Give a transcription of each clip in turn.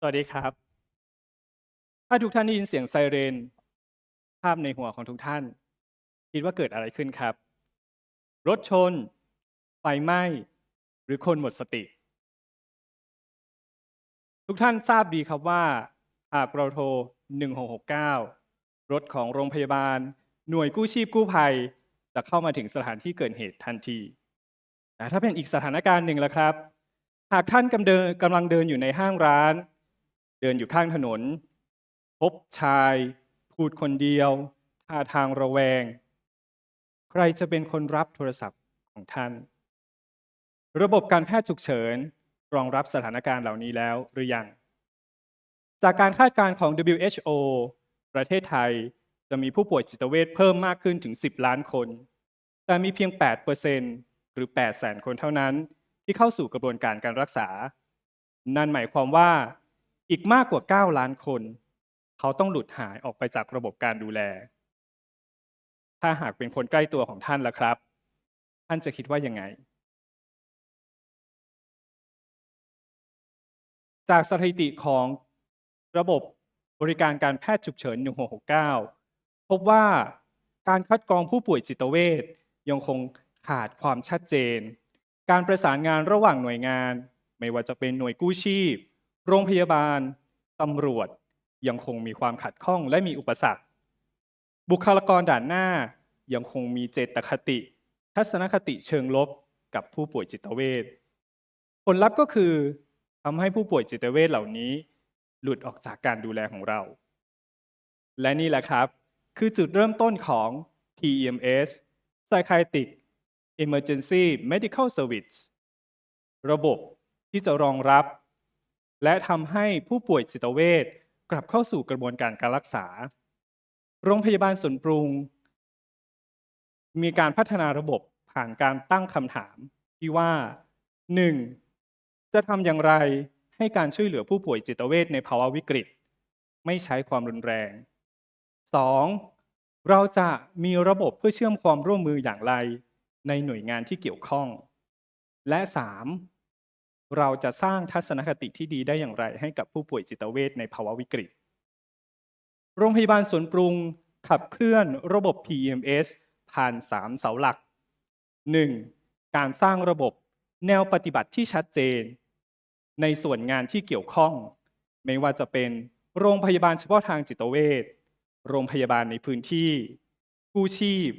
สวัสดีครับ ถ้าทุกท่านได้ยินเสียงไซเรน ภาพในหัวของทุกท่าน คิดว่าเกิดอะไรขึ้นครับ รถชน ไฟไหม้ หรือคนหมดสติ ทุกท่านทราบดีครับว่า หากเราโทร 1669 รถของโรงพยาบาล หน่วยกู้ชีพกู้ภัย จะเข้ามาถึงสถานที่เกิดเหตุทันที แต่ถ้าเป็นอีกสถานการณ์หนึ่งละครับ หากท่านกำเดินกำลังเดินอยู่ในห้างร้าน เดินอยู่ข้างถนน พบชาย พูดคนเดียวท่าทางระแวง ใครจะเป็นคนรับโทรศัพท์ของท่าน ระบบการแพทย์ฉุกเฉินรองรับสถานการณ์เหล่านี้แล้วหรือยัง จากการคาดการณ์ของ WHO ประเทศไทยจะมีผู้ป่วยจิตเวชเพิ่มมากขึ้นถึง 10 ล้านคน แต่มีเพียง 8%หรือ8แสนคนเท่านั้น ที่เข้าสู่กระบวนการการรักษา นั่นหมายความว่า อีกมากกว่า 9 ล้านคน เขาต้องหลุดหายออกไปจากระบบการดูแล ถ้าหากเป็นคนใกล้ตัวของท่านล่ะครับ ท่านจะคิดว่ายังไง จากสถิติของระบบบริการการแพทย์ฉุกเฉิน 1669 พบว่าการคัดกรองผู้ป่วยจิตเวชยังคงขาดความชัดเจน การประสานงานระหว่างหน่วยงาน ไม่ว่าจะเป็นหน่วยกู้ชีพ โรงพยาบาลตำรวจยังคงมีความขัดข้องและมีอุปสรรค บุคลากรด่านหน้ายังคงมีเจตคติ ทัศนคติเชิงลบกับผู้ป่วยจิตเวชผลลัพธ์ก็คือทำให้ผู้ป่วยจิตเวชเหล่านี้ หลุดออกจากการดูแลของเรา และนี่แหละครับ คือจุดเริ่มต้นของ PEMS Psychiatric Emergency Medical Service ระบบที่จะรองรับ และทำให้ผู้ป่วยจิตเวชกลับเข้าสู่กระบวนการการรักษา โรงพยาบาลสวนปรุง มีการพัฒนาระบบผ่านการตั้งคำถามที่ว่า 1. จะทำอย่างไรให้การช่วยเหลือผู้ป่วยจิตเวชในภาวะวิกฤต ไม่ใช้ความรุนแรง 2. เราจะมีระบบเพื่อเชื่อมความร่วมมืออย่างไร ในหน่วยงานที่เกี่ยวข้อง และ 3. เราจะสร้างทัศนคติที่ดีได้อย่างไร ให้กับผู้ป่วยจิตเวชในภาวะวิกฤต โรงพยาบาลสวนปรุงขับเคลื่อนระบบ PEMS ผ่าน 3 เสาหลัก 1. การสร้างระบบแนวปฏิบัติที่ชัดเจน ในส่วนงานที่เกี่ยวข้อง ไม่ว่าจะเป็นโรงพยาบาลเฉพาะทางจิตเวชโรงพยาบาลในพื้นที่ กู้ชีพ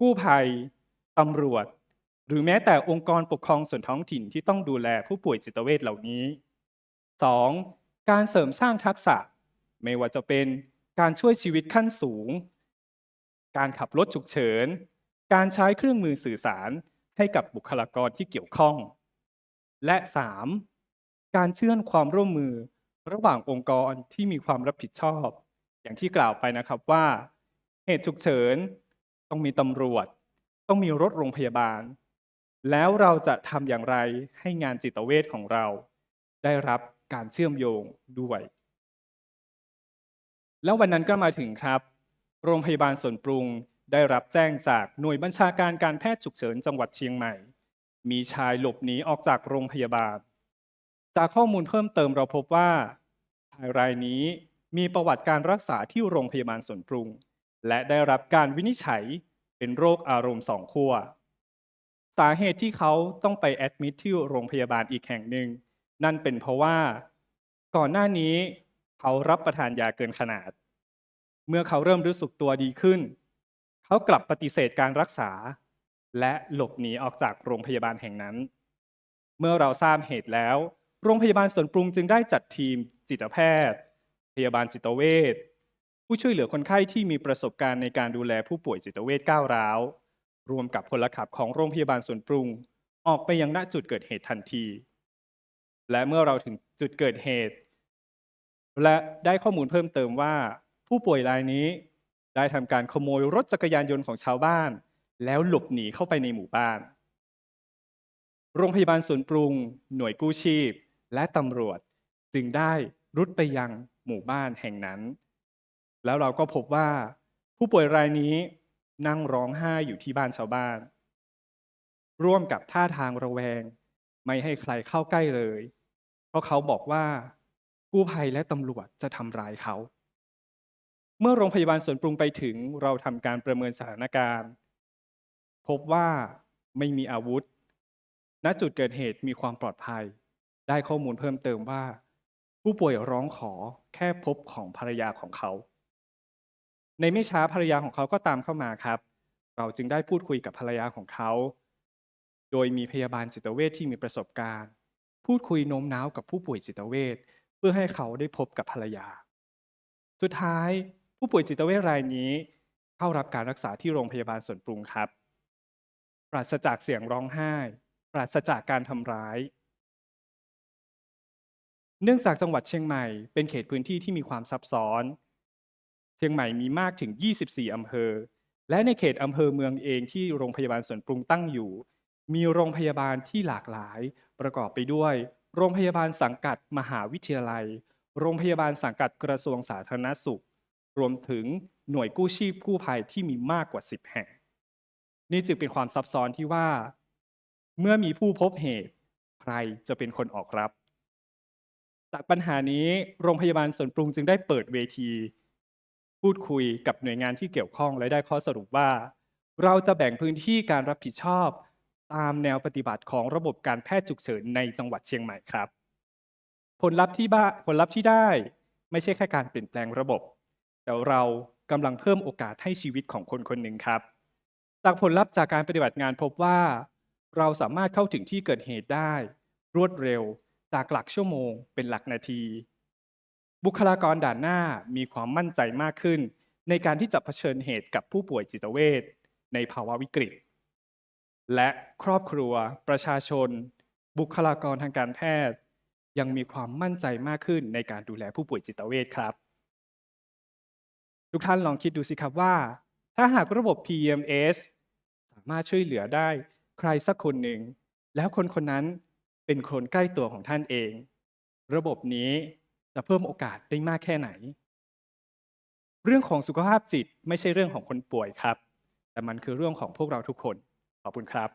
กู้ภัยตำรวจ หรือแม้แต่องค์กรปกครองส่วนท้องถิ่นที่ต้องดูแลผู้ป่วยจิตเวชเหล่านี้ 2. การเสริมสร้างทักษะ ไม่ว่าจะเป็นการช่วยชีวิตขั้นสูง การขับรถฉุกเฉิน การใช้เครื่องมือสื่อสารให้กับบุคลากรที่เกี่ยวข้อง และ 3. การเชื่อมความร่วมมือระหว่างองค์กรที่มีความรับผิดชอบ อย่างที่กล่าวไปนะครับว่า เหตุฉุกเฉิน ต้องมีตำรวจ ต้องมีรถโรงพยาบาล แล้วเราจะทำอย่างไรให้งานจิตเวชของเรา ได้รับการเชื่อมโยงด้วย แล้ววันนั้นก็มาถึงครับ โรงพยาบาลสวนปรุงได้รับแจ้งจากหน่วยบัญชาการการแพทย์ฉุกเฉินจังหวัดเชียงใหม่ มีชายหลบหนีออกจากโรงพยาบาล จากข้อมูลเพิ่มเติมเราพบว่าชายรายนี้มีประวัติการรักษาที่โรงพยาบาลสวนปรุง และได้รับการวินิจฉัยเป็นโรคอารมณ์สองขั้ว สาเหตุที่เขาต้องไปแอดมิทที่โรงพยาบาลอีกแห่งหนึ่งนั่นเป็นเพราะว่าก่อนหน้านี้เขารับประทานยาเกินขนาด เมื่อเขาเริ่มรู้สึกตัวดีขึ้น เขากลับปฏิเสธการรักษา และหลบหนีออกจากโรงพยาบาลแห่งนั้น เมื่อเราทราบเหตุแล้ว โรงพยาบาลสวนปรุงจึงได้จัดทีม จิตแพทย์ พยาบาลจิตเวชผู้ช่วยเหลือคนไข้ที่มีประสบการณ์ในการดูแลผู้ป่วยจิตเวชก้าวร้าว รวมกับพลขับของโรงพยาบาลสวนปรุง ออกไปยังณจุดเกิดเหตุทันที และเมื่อเราถึงจุดเกิดเหตุ และได้ข้อมูลเพิ่มเติมว่า ผู้ป่วยรายนี้ได้ทำการขโมยรถจักรยานยนต์ของชาวบ้าน แล้วหลบหนีเข้าไปในหมู่บ้าน โรงพยาบาลสวนปรุง หน่วยกู้ชีพ และตำรวจจึงได้รุดไปยังหมู่บ้านแห่งนั้น แล้วเราก็พบว่าผู้ป่วยรายนี้ นั่งร้องไห้อยู่ที่บ้านชาวบ้าน ร่วมกับท่าทางระแวง ไม่ให้ใครเข้าใกล้เลย เพราะเขาบอกว่า กู้ภัยและตำรวจจะทำร้ายเขา เมื่อโรงพยาบาลสวนปรุงไปถึงเราทำการประเมินสถานการณ์ พบว่าไม่มีอาวุธ ณจุดเกิดเหตุมีความปลอดภัย ได้ข้อมูลเพิ่มเติมว่า ผู้ป่วยร้องขอแค่พบของภรรยาของเขา ในไม่ช้าภรรยาของเขาก็ตามเข้ามาครับ เราจึงได้พูดคุยกับภรรยาของเขา โดยมีพยาบาลจิตเวชที่มีประสบการณ์ พูดคุยโน้มน้าวกับผู้ป่วยจิตเวชเพื่อให้เขาได้พบกับภรรยา สุดท้ายผู้ป่วยจิตเวชรายนี้เข้ารับการรักษาที่โรงพยาบาลสวนปรุงครับ ปราศจากเสียงร้องไห้ ปราศจากการทำร้าย เนื่องจากจังหวัดเชียงใหม่ เป็นเขตพื้นที่ที่มีความซับซ้อน ชียงใหม่มีมากถึง 24 อำเภอ และในเขตอำเภอเมืองเองที่โรงพยาบาลสวนปรุงตั้งอยู่ มีโรงพยาบาลที่หลากหลาย ประกอบไปด้วย โรงพยาบาลสังกัดมหาวิทยาลัย โรงพยาบาลสังกัดกระทรวงสาธารณสุข รวมถึงหน่วยกู้ชีพกู้ภัยที่มีมากกว่า 10 แห่ง นี่จึงเป็นความซับซ้อนที่ว่า เมื่อมีผู้พบเหตุ ใครจะเป็นคนออกรับ จากปัญหานี้โรงพยาบาลสวนปรุงจึงได้เปิดเวที พูดคุยกับหน่วยงานที่เกี่ยวข้องและได้ข้อสรุปว่า เราจะแบ่งพื้นที่การรับผิดชอบ ตามแนวปฏิบัติของระบบการแพทย์ฉุกเฉินในจังหวัดเชียงใหม่ครับ ผลลัพธ์ที่บ้าผลลัพธ์ที่ได้ไม่ใช่แค่การเปลี่ยนแปลงระบบ แต่เรากำลังเพิ่มโอกาสให้ชีวิตของคนคนหนึ่งครับจากผลลัพธ์จากการปฏิบัติงานพบว่า เราสามารถเข้าถึงที่เกิดเหตุได้ รวดเร็วจากหลักชั่วโมง เป็นหลักนาที บุคลากรด่านหน้ามีความมั่นใจมากขึ้น ในการที่จะเผชิญเหตุกับผู้ป่วยจิตเวชในภาวะวิกฤต และครอบครัว ประชาชน บุคลากรทางการแพทย์ ยังมีความมั่นใจมากขึ้นในการดูแลผู้ป่วยจิตเวชครับ ทุกท่านลองคิดดูสิครับว่า ถ้าหากระบบ PMS สามารถช่วยเหลือได้ใครสักคนหนึ่ง แล้วคนคนนั้นเป็นคนใกล้ตัวของท่านเอง ระบบนี้ จะเพิ่มโอกาสได้มากแค่ไหน เรื่องของสุขภาพจิตไม่ใช่เรื่องของคนป่วยครับ แต่มันคือเรื่องของพวกเราทุกคน ขอบคุณครับ